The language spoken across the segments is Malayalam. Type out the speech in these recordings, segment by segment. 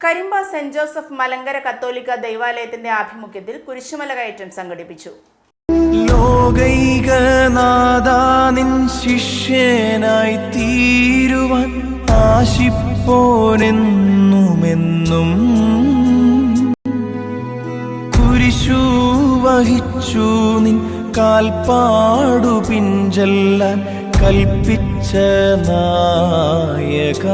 കരിമ്പ സെന്റ് ജോസഫ് മലങ്കര കത്തോലിക്ക ദൈവാലയത്തിന്റെ ആഭിമുഖ്യത്തിൽ കുരിശുമല കയറ്റം സംഘടിപ്പിച്ചു. ലോകൈകനാഥാനിൻ ശിഷ്യനായി തീരുവാൻ ആശിപ്പോനെന്നുമെന്നും കുരിശു വഹിച്ചു നിൻ കാൽപ്പാടു പിഞ്ചെല്ലാൻ കൽപ്പിച്ച നായക.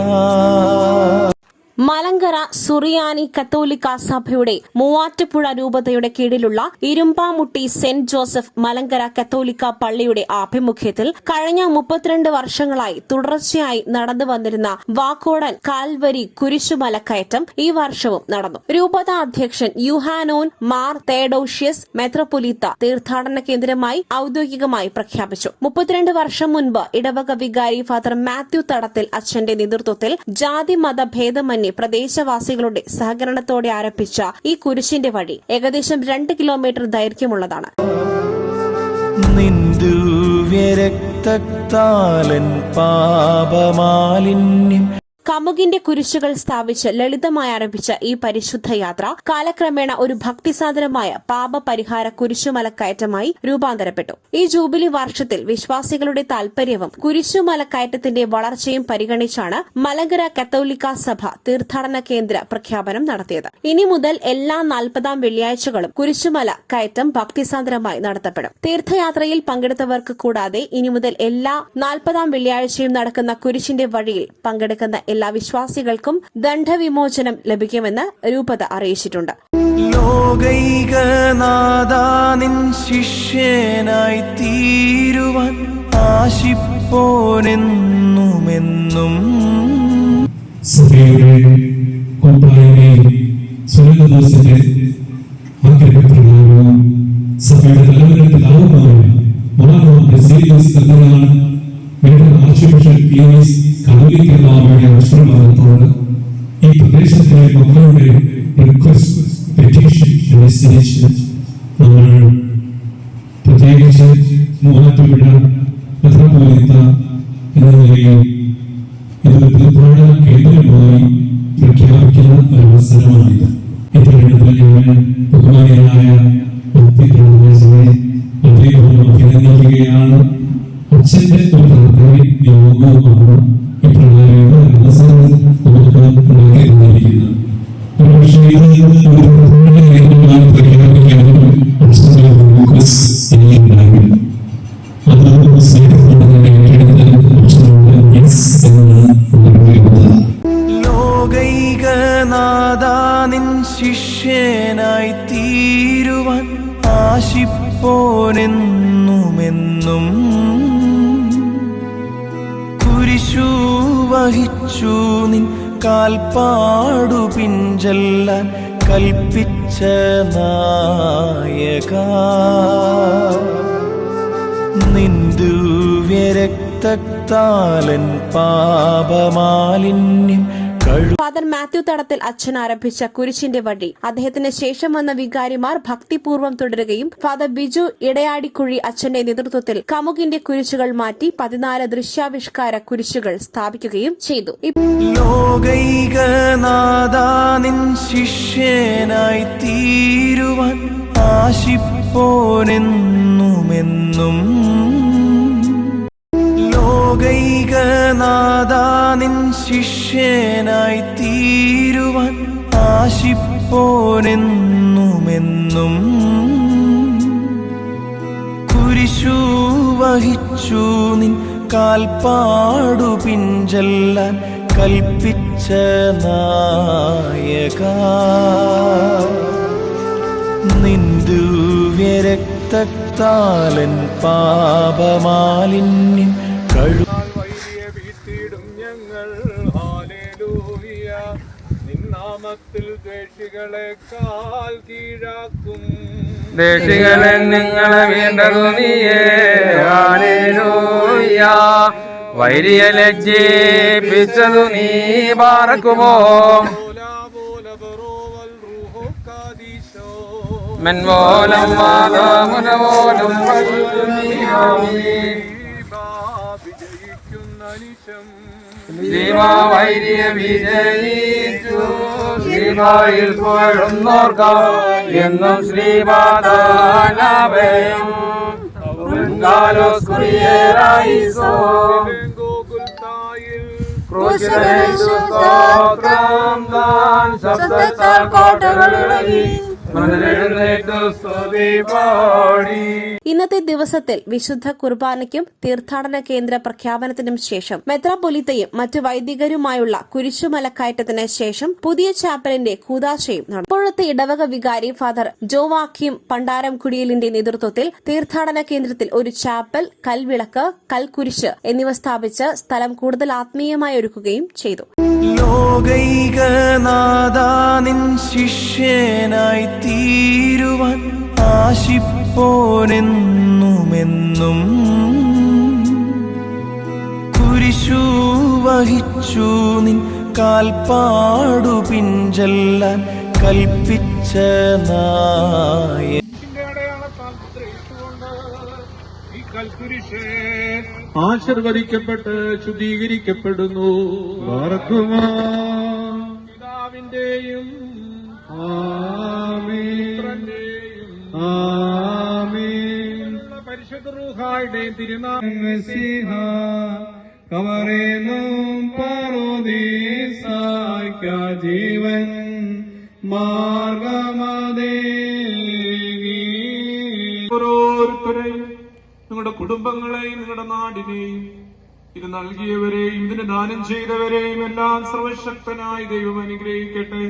മലങ്കര സുറിയാനി കത്തോലിക്ക സഭയുടെ മൂവാറ്റുപുഴ രൂപതയുടെ കീഴിലുള്ള ഇരുമ്പാമുട്ടി സെന്റ് ജോസഫ് മലങ്കര കത്തോലിക്ക പള്ളിയുടെ ആഭിമുഖ്യത്തിൽ കഴിഞ്ഞ മുപ്പത്തിരണ്ട് വർഷങ്ങളായി തുടർച്ചയായി നടന്നു വന്നിരുന്ന വാക്കോടൻ കാൽവരി കുരിശുമല കയറ്റം ഈ വർഷവും നടന്നു. രൂപത അധ്യക്ഷൻ യുഹാനോൻ മാർ തേഡോഷ്യസ് മെത്രപൊലീത്ത തീർത്ഥാടന കേന്ദ്രമായി ഔദ്യോഗികമായി പ്രഖ്യാപിച്ചു. മുപ്പത്തിരണ്ട് വർഷം മുൻപ് ഇടവക വികാരി ഫാദർ മാത്യു തടത്തിൽ അച്ഛന്റെ നേതൃത്വത്തിൽ ജാതി മത ഭേദമന്യേ പ്രദേശവാസികളുടെ സഹകരണത്തോടെ ആരംഭിച്ച ഈ കുരിശിന്റെ വഴി ഏകദേശം രണ്ട് കിലോമീറ്റർ ദൈർഘ്യമുള്ളതാണ്. പാപമാലിന്യം. കമുകിന്റെ കുരിശുകൾ സ്ഥാപിച്ച് ലളിതമായി ആരംഭിച്ച ഈ പരിശുദ്ധ യാത്ര കാലക്രമേണ ഒരു ഭക്തിസാധനമായ പാപപരിഹാര കുരിശുമലക്കയറ്റമായി രൂപാന്തരപ്പെട്ടു. ഈ ജൂബിലി വർഷത്തിൽ വിശ്വാസികളുടെ താൽപര്യവും കുരിശുമലക്കയറ്റത്തിന്റെ വളർച്ചയും പരിഗണിച്ചാണ് മലങ്കര കത്തോലിക്ക സഭ തീർത്ഥാടന കേന്ദ്ര പ്രഖ്യാപനം നടത്തിയത്. ഇനി മുതൽ എല്ലാ നാൽപ്പതാം വെള്ളിയാഴ്ചകളും കുരിശുമല കയറ്റം ഭക്തിസാന്ദ്രമായി നടത്തപ്പെടും. തീർത്ഥയാത്രയിൽ പങ്കെടുത്തവർക്ക് കൂടാതെ ഇനി മുതൽ എല്ലാ നാൽപ്പതാം വെള്ളിയാഴ്ചയും നടക്കുന്ന കുരിശിന്റെ വഴിയിൽ പങ്കെടുക്കുന്ന എല്ലാ വിശ്വാസികൾക്കും ദണ്ഡവിമോചനം ലഭിക്കുമെന്ന് രൂപത അറിയിച്ചിട്ടുണ്ട്. ലോകൈകനാഥാനിൻ ശിഷ്യനായി തീരുവാൻ ആശിപ്പോനെന്നുമെന്നും. സഭയുടെ കൂട്ടായ്മയിൽ സുരേന്ദ്രദാസിന്റെ ആഗ്രഹപ്രകാരവും സഭയുടെ തലവന്റെ പിതാവുമായ മഹാനാം പ്രദേശത്തിലെ മക്കളുടെ റിക്വസ്റ്റ് പെറ്റീഷൻ അനുസരിച്ച് നമ്മൾ പ്രത്യേകിച്ച് മൂവാറ്റുപുഴ മെത്രോപൊലീത്ത എന്ന നിലയിൽ ഇതൊരു തീർത്ഥാടന കേന്ദ്രമായി പ്രഖ്യാപിക്കുന്ന ഒരു അവസരമാണിത്. തെരഞ്ഞെടുപ്പിൽ ഞാൻ ഭക്തിപ്രദേശത്തെ അദ്ദേഹം അഭിനന്ദിക്കുകയാണ് അച്ഛന്റെ ഒരു താല്പര്യം യോഗവുമാണ് തന്നിരിക്കുന്നത് ഒരുപക്ഷേ ഇത് ഒരു പ്രധാന കേന്ദ്രമായി പ്രഖ്യാപിക്കാനും അച്ഛന്റെ റിക്വസ്റ്റ് എനിക്കുണ്ടായിരുന്നു സ്നേഹത്തോടെ ഏറ്റെടുത്ത് ലോകൈകനാഥാനിൻ ശിഷ്യനായി തീരുവാൻ ആശിപ്പോനെന്നുമെന്നും കുരിശു വഹിച്ചു നിൻ കാൽപ്പാടു പിഞ്ചെല്ലാൻ കൽപ്പിച്ച നായക. നിന്ദുവ്യരക്താലൻ പാപമാലിന്യം കഴു ഫാദർ മാത്യു തടത്തിൽ അച്ഛൻ ആരംഭിച്ച കുരിശിന്റെ വഴി അദ്ദേഹത്തിന് ശേഷം വന്ന വികാരിമാർ ഭക്തിപൂർവം തുടരുകയും ഫാദർ ബിജു ഇടയാടിക്കുഴി അച്ഛന്റെ നേതൃത്വത്തിൽ കമുകിന്റെ കുരിശുകൾ മാറ്റി പതിനാല് ദൃശ്യാവിഷ്കാര കുരിശുകൾ സ്ഥാപിക്കുകയും ചെയ്തു. ലോകൈകനാഥാനിൻ ശിഷ്യനായി തീരുവാൻ ആശിപ്പോനെന്നുമെന്നും. ലോകൈകനാഥാനിൻ ശിഷ്യനായി തീരുവാൻ ആശിപ്പോനെന്നുമെന്നും കുരിശു വഹിച്ചു നിൻ കാൽപ്പാടു പിഞ്ചെല്ലാൻ കൽപ്പിച്ച നായക. നിന്ദുവ്യരക്തത്താലൻ പാപമാലിന്യം നിന്നാമത്തിൽ ദേഷികളെ കാൽ കീഴാക്കും. ദേഷികളെ നിങ്ങളെ വീണ്ടതു നീയേ ഹാലേലൂയ വൈരിയ ലജ്ജിപ്പിച്ചതു നീ പാറക്കുമോ? മെൻവോലം മാതാ മുനവോലും വിജയിക്കുന്ന നിശം ജീവ വൈരിയ വിജയിച്ചു. ശ്രീമായിൽ പുകഴുന്നോർക്കാം. എന്നും താൻ ശബ്ദത്താൽ കോട്ടകളിളകി ഇന്നത്തെ ദിവസത്തിൽ വിശുദ്ധ കുർബാനയ്ക്കും തീർത്ഥാടന കേന്ദ്ര പ്രഖ്യാപനത്തിനും ശേഷം മെത്രാപൊലിത്തയും മറ്റ് വൈദികരുമായുള്ള കുരിശുമലക്കയറ്റത്തിന് ശേഷം പുതിയ ചാപ്പലിന്റെ കൂതാശയും നടന്നു ഇപ്പോഴത്തെ ഇടവക വികാരി ഫാദർ ജോവാക്കിയും പണ്ടാരം കുടിയലിന്റെ നേതൃത്വത്തിൽ തീർത്ഥാടന കേന്ദ്രത്തിൽ ഒരു ചാപ്പൽ കൽവിളക്ക് കൽക്കുരിശ് എന്നിവ സ്ഥാപിച്ച് സ്ഥലം കൂടുതൽ ആത്മീയമായി ഒരുക്കുകയും ചെയ്തു. ലോകൈകനാഥാനിൻ ശിഷ്യനായി തീരുവാൻ ആശിപ്പോനെന്നുമെന്നും കുരിശു വഹിച്ചു നിൻ കാൽപ്പാടു പിഞ്ചെല്ലാൻ കൽപ്പിച്ച നായ ആശീർവദിക്കപ്പെട്ട് ശുദ്ധീകരിക്കപ്പെടുന്നു. പിതാവിന്റെയും പുത്രന്റെയും പരിശുദ്ധ റൂഹായുടെയും തിരുനാമം. കവറേന്നും പറുദീസായ്ക്ക ജീവൻ മാർഗമദേവി ഓരോരുത്തരെയും നിങ്ങളുടെ കുടുംബങ്ങളെയും നിങ്ങളുടെ നാടിനെയും ഇത് നൽകിയവരെയും ഇതിന് ദാനം ചെയ്തവരെയും എല്ലാം സർവശക്തനായി ദൈവം അനുഗ്രഹിക്കട്ടെ.